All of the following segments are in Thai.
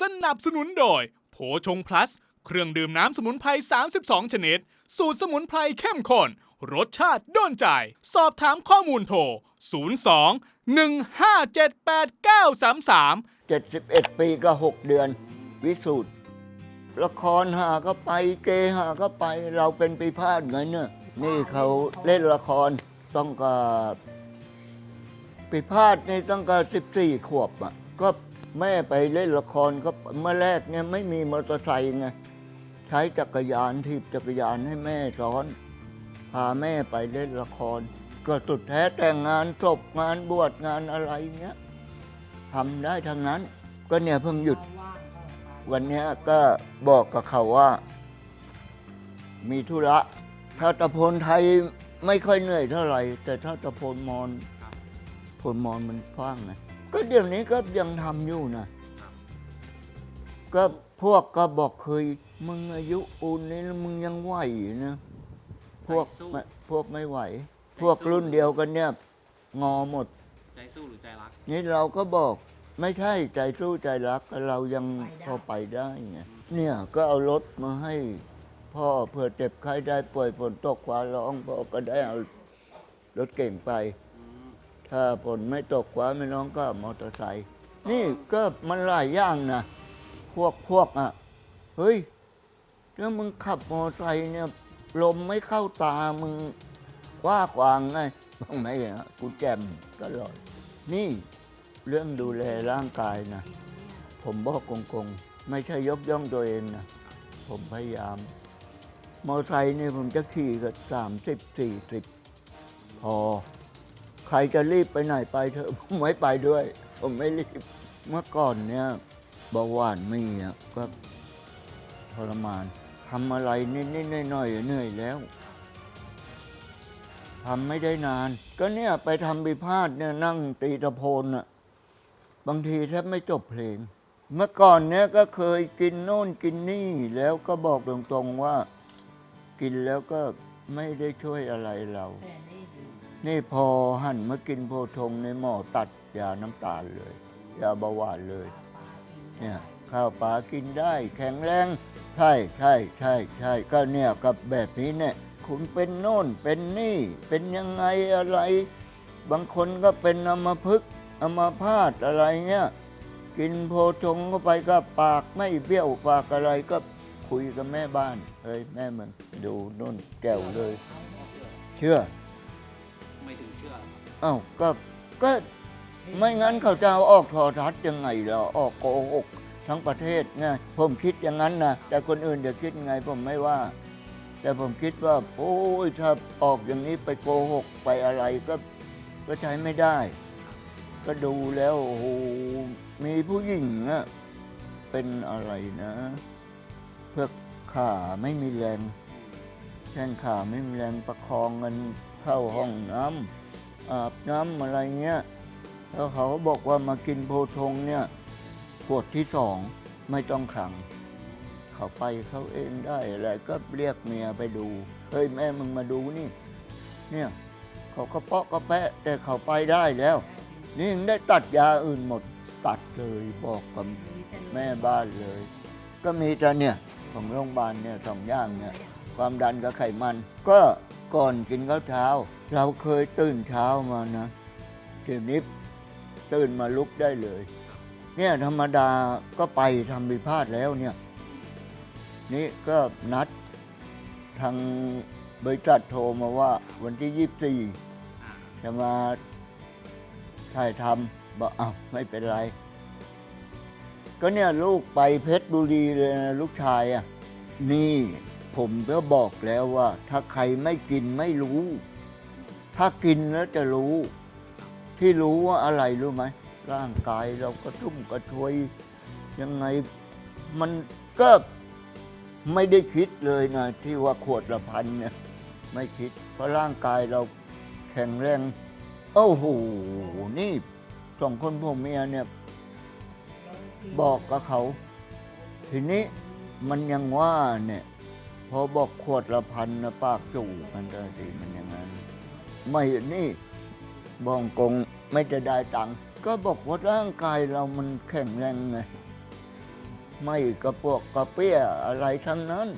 สนับสนุนโดย โผชงพลัส เครื่องดื่มน้ำสมุนไพร 32 ชนิด สูตรสมุนไพรเข้มข้น รสชาติโดนใจ สอบถามข้อมูลโทร 02 1578933 71 ปีก็ 6 เดือน วิสูตรละครหาก็ไปเกหาก็ไป เราเป็นปีพาดไงเนี่ยนี่เขาเล่นละครต้องก็ปีพาดนี่ต้องก็14 ขวบอะก็ แม่ไปเล่นละครก็เมื่อแรกเนี่ยไม่มีมอเตอร์ไซค์ไงใช้จักรยานทีบจักรยานให้แม่สอน พาแม่ไปเล่นละคร ก็สุดแท้แต่งงานศพงานบวชงานอะไรเงี้ยทำได้ทั้งนั้น ก็เนี่ยเพิ่งหยุด วันนี้ก็บอกกับเขาว่า มีธุระถ้าตะพนไทยไม่ค่อยเหนื่อยเท่าไหร่ แต่ถ้าตะพนมอนพนมอนมันกว้างไง ก็เดี๋ยวนี้ก็ยังทำอยู่นะ ก็พวกก็บอกเคย มึงอายุปูนนี้แล้วมึงยังไหวอยู่นะ พวกใจสู้ ไม่พวกไม่ไหว พวกรุ่นเดียวกันเนี่ย งอหมด ใจสู้หรือใจรัก นี่เราก็บอกไม่ใช่ใจสู้ใจรักเรายังพอไปได้ไงเนี่ยก็เอารถมาให้ พ่อเผื่อเจ็บไข้ได้ป่วยฝนตกฟ้าร้องพ่อก็ได้เอารถเก่งไปอืม ถ้าฝนไม่ตกฟ้าไม่ร้องก็มอเตอร์ไซค์นี่ก็มันหลายอย่างนะพวกพวกอะ เฮ้ยแล้วมึงขับมอเตอร์ไซค์เนี่ย ลมไม่เข้าตามึงกว้ากวางไงบ้างไหมนะกูแจมก็ลอยนี่เรื่องดูแลร่างกายนะ ผมบอกกงๆไม่ใช่ยกย่องตัวเองนะ ผมพยายาม มอเตอร์ไซค์นี่ผมจะขี่ก็สามสิบสี่สิบพอ รจะรีบไปไหนไปเถอะผมไม่ไปด้วย ผมไม่รีบ เมื่อก่อนเนี่ยเบาหวานไม่มีอะก็ทรมานทำอะไรนิดๆหน่อยๆเหนื่อยแล้วทำไม่ได้นาน ก็เนี่ยไปทำบิพาทเนี่ยนั่งตีตะโพนอะบางทีแทบไม่จบเพลง เมื่อก่อนเนี่ยก็เคยกินโน่นกินนี่ แล้วก็บอกตรงๆว่า กินแล้วก็ไม่ได้ช่วยอะไรเรา นี่พอหันมากินโพธงในหมอตัดยาน้ำตาลเลย ยาเบาหวานเลย เนี่ยข้าวปลากินได้ แข็งแรง ใช่ใช่ใช่ใช่ก็เนี่ยกับแบบนี้เนี่ยคุณเป็นโน่นเป็นนี่ เป็นยังไงอะไร บางคนก็เป็นอัมพฤกษ์อัมพาตอะไรเงี้ยกินโพธงเข้าไปก็ปากไม่เบี้ยวปากอะไรก็คุยกับแม่บ้านเฮ้ยแม่มึงดูโน่นแก้วเลย เชื่อ ไม่ถึงเชื่อครับอ้าวก็ก็ไม่งั้นเขาจะเอาออกโทอทัศน์ยังไงล่ะออกโกหกทั้งประเทศไงผมคิดอย่างนั้นนะแต่คนอื่นเดี๋ยวคิดไงผมไม่ว่า แต่ผมคิดว่า โอ้ยถ้าออกอย่างนี้ไปโกหกไปอะไรก็ก็ใช้ไม่ได้ ก็ดูแล้วโอ้โหมีผู้หญิงอะเป็นอะไรนะ เพื่อขาไม่มีแรงแข้งขาไม่มีแรงประคองกัน เข้าห้องน้ำอาบน้ำอะไรเงี้ยแล้วเขาบอกว่ามากินโพธงเนี่ยขวดที่สองไม่ต้องขัง เขาไปเขาเองได้อะไรก็เรียกเมียไปดูเฮ้ยแม่มึงมาดูนี่ เนี่ยเขาก็เปาะก็แปะแต่เขาไปได้แล้ว นี่ยังได้ตัดยาอื่นหมดตัดเลยบอกกับแม่บ้านเลย ก็มีแต่เนี่ยของโรงพยาบาลเนี่ยสองอย่างเนี่ยความดันกับไขมันก็ ก่อนกินข้าวเช้า เราเคยตื่นเช้ามานะเดี๋ยวนี้ตื่นมาลุกได้เลย เนี่ยธรรมดาก็ไปทำบิพาทแล้วเนี่ย นี่ก็นัดทางบริษัทโทรมาว่าวันที่ยี่สี่จะมาถ่ายทำบอกอ้าวไม่เป็นไร ก็เนี่ยลูกไปเพชรบุรีเลยนะลูกชายอะ นี่ ผมก็บอกแล้วว่า ถ้าใครไม่กินไม่รู้ ถ้ากินแล้วจะรู้ ที่รู้ว่าอะไรรู้ไหมร่างกายเราก็ทุ่มกระชวยยังไงมันก็ไม่ได้คิดเลยนะที่ว่าขวดละพันเนี่ยไม่คิด เพราะร่างกายเราแข็งแรงโอ้โหนี่สองคนพวกเมียเนี่ย บอกกับเขา ทีนี้มันยังว่าเนี่ย พอบอกขวดละพันนะปากจู่มันก็ดีมันอย่างนั้น ไม่นี่บองกงไม่จะได้ตังค์ก็บอกว่าร่างกายเรามันแข็งแรงไงไม่กระปวกกระเปี้ยอะไรทั้งนั้น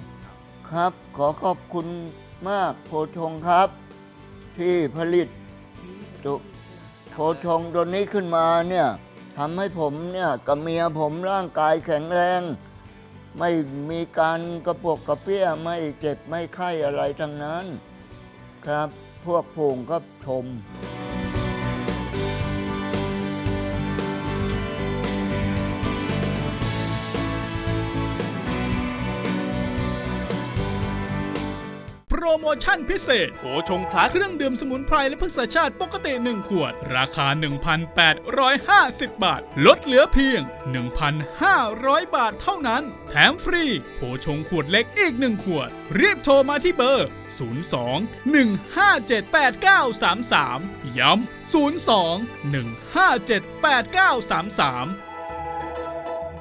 ครับ ขอขอบคุณมากโพชงครับ ที่ผลิตตุโพชงตัวนี้ขึ้นมาเนี่ยทำให้ผมเนี่ยกับเมียผมร่างกายแข็งแรง ไม่มีการกระปวกกระเปี้ยไม่เจ็บไม่ไข้อะไรทั้งนั้น ครับ พวกผงก็ชม รโมชั่นพิเศษโอชงพลัสเครื่องดื่มสมุนไพรและพฤกษชาติปกติ 1 ขวด ราคา 1,850 บาท ลดเหลือเพียง 1,500 บาทเท่านั้น แถมฟรีโผชงขวดเล็กอีก 1 ขวด รีบโทรมาที่เบอร์ 02 157 8933 ย้ำ 02 157 8933